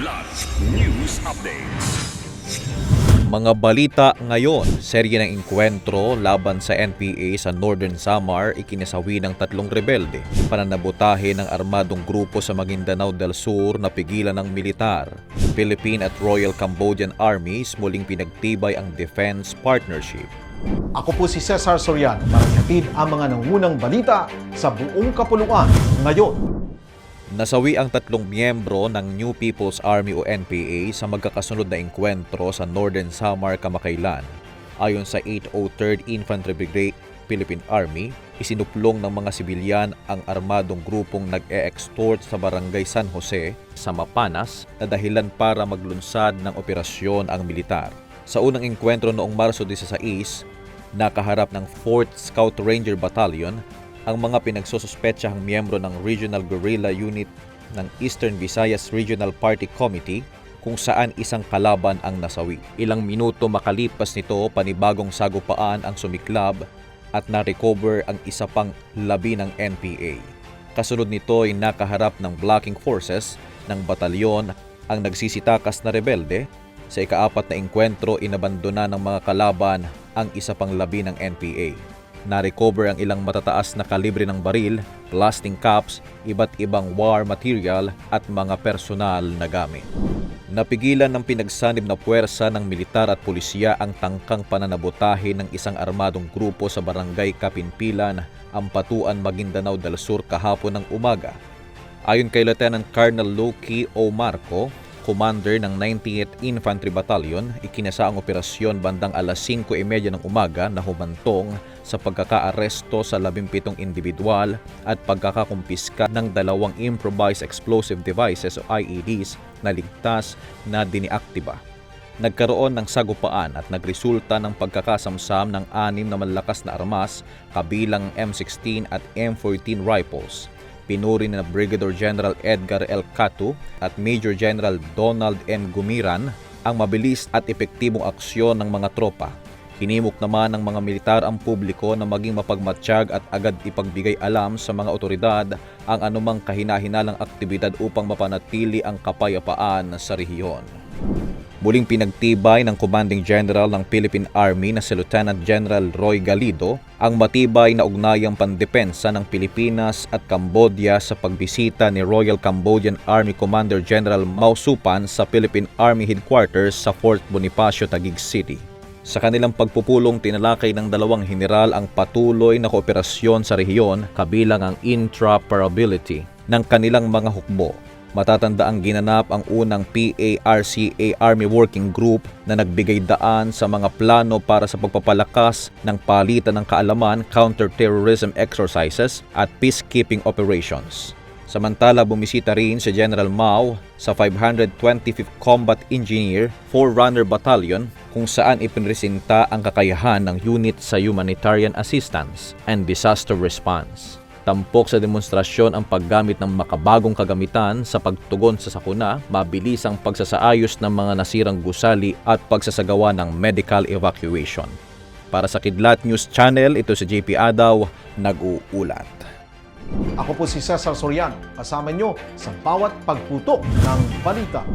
Kidlat News Updates. Mga balita ngayon, serye ng inkwentro laban sa NPA sa Northern Samar ikinasawi ng tatlong rebelde. Pananabutahe ng armadong grupo sa Maguindanao del Sur na pigilan ng militar. Philippine at Royal Cambodian Armies muling pinagtibay ang defense partnership. Ako po si Cesar Soriano para ang mga nangunang balita sa buong kapuluan ngayon. Nasawi ang tatlong miyembro ng New People's Army o NPA sa magkakasunod na engkwentro sa Northern Samar kamakailan. Ayon sa 803rd Infantry Brigade Philippine Army, isinuplong ng mga sibilyan ang armadong grupong nag-e-extort sa barangay San Jose sa Mapanas na dahilan para maglunsad ng operasyon ang militar. Sa unang engkwentro noong Marso 16, nakaharap ng 4th Scout Ranger Battalion ang mga pinagsususpetsahang miyembro ng Regional Guerrilla Unit ng Eastern Visayas Regional Party Committee kung saan isang kalaban ang nasawi. Ilang minuto makalipas nito, panibagong sagupaan ang sumiklab at na-recover ang isa pang labi ng NPA. Kasunod nito ay nakaharap ng blocking forces ng batalyon ang nagsisitakas na rebelde. Sa ikaapat na engkwentro, inabandona ng mga kalaban ang isa pang labi ng NPA. Na-recover ang ilang matataas na kalibre ng baril, blasting caps, iba't ibang war material at mga personal na gamit. Napigilan ng pinagsanib na puwersa ng militar at pulisya ang tangkang pananabotahe ng isang armadong grupo sa barangay Kapinpilan, Ampatuan, Maguindanao del Sur kahapon ng umaga. Ayon kay Lieutenant Colonel Loki O. Marco, commander ng 98th Infantry Battalion, ikinasa ang operasyon bandang alas 5.30 ng umaga na humantong sa pagkakaaresto sa 17 individual at pagkakakumpiska ng dalawang improvised explosive devices o IEDs na ligtas na diniaktiba. Nagkaroon ng sagupaan at nagresulta ng pagkakasamsam ng anim na malakas na armas kabilang M16 at M14 rifles pinuri na Brigadier General Edgar L. Catu at Major General Donald M. Gumiran ang mabilis at epektibong aksyon ng mga tropa. Hinimok naman ng mga militar ang publiko na maging mapagmatsyag at agad ipagbigay alam sa mga otoridad ang anumang kahinahinalang aktibidad upang mapanatili ang kapayapaan sa rehiyon. Muling pinagtibay ng Commanding General ng Philippine Army na si Lieutenant General Roy Galido ang matibay na ugnayang pandepensa ng Pilipinas at Cambodia sa pagbisita ni Royal Cambodian Army Commander General Mao Supan sa Philippine Army Headquarters sa Fort Bonifacio, Taguig City. Sa kanilang pagpupulong tinalakay ng dalawang general ang patuloy na kooperasyon sa rehiyon kabilang ang intraoperability ng kanilang mga hukbo Matatanda ang ginanap ang unang PARCA Army Working Group na nagbigay daan sa mga plano para sa pagpapalakas ng palitan ng kaalaman, counter-terrorism exercises at peacekeeping operations. Samantala bumisita rin si General Mao sa 525th Combat Engineer Forerunner Battalion kung saan ipinresenta ang kakayahan ng unit sa humanitarian assistance and disaster response. Tampok sa demonstrasyon ang paggamit ng makabagong kagamitan sa pagtugon sa sakuna, mabilis ang pagsasaayos ng mga nasirang gusali at pagsasagawa ng medical evacuation. Para sa Kidlat News Channel, ito si JP Adaw, nag-uulat. Ako po si Cesar Soriano, kasama nyo sa bawat pagputok ng balita.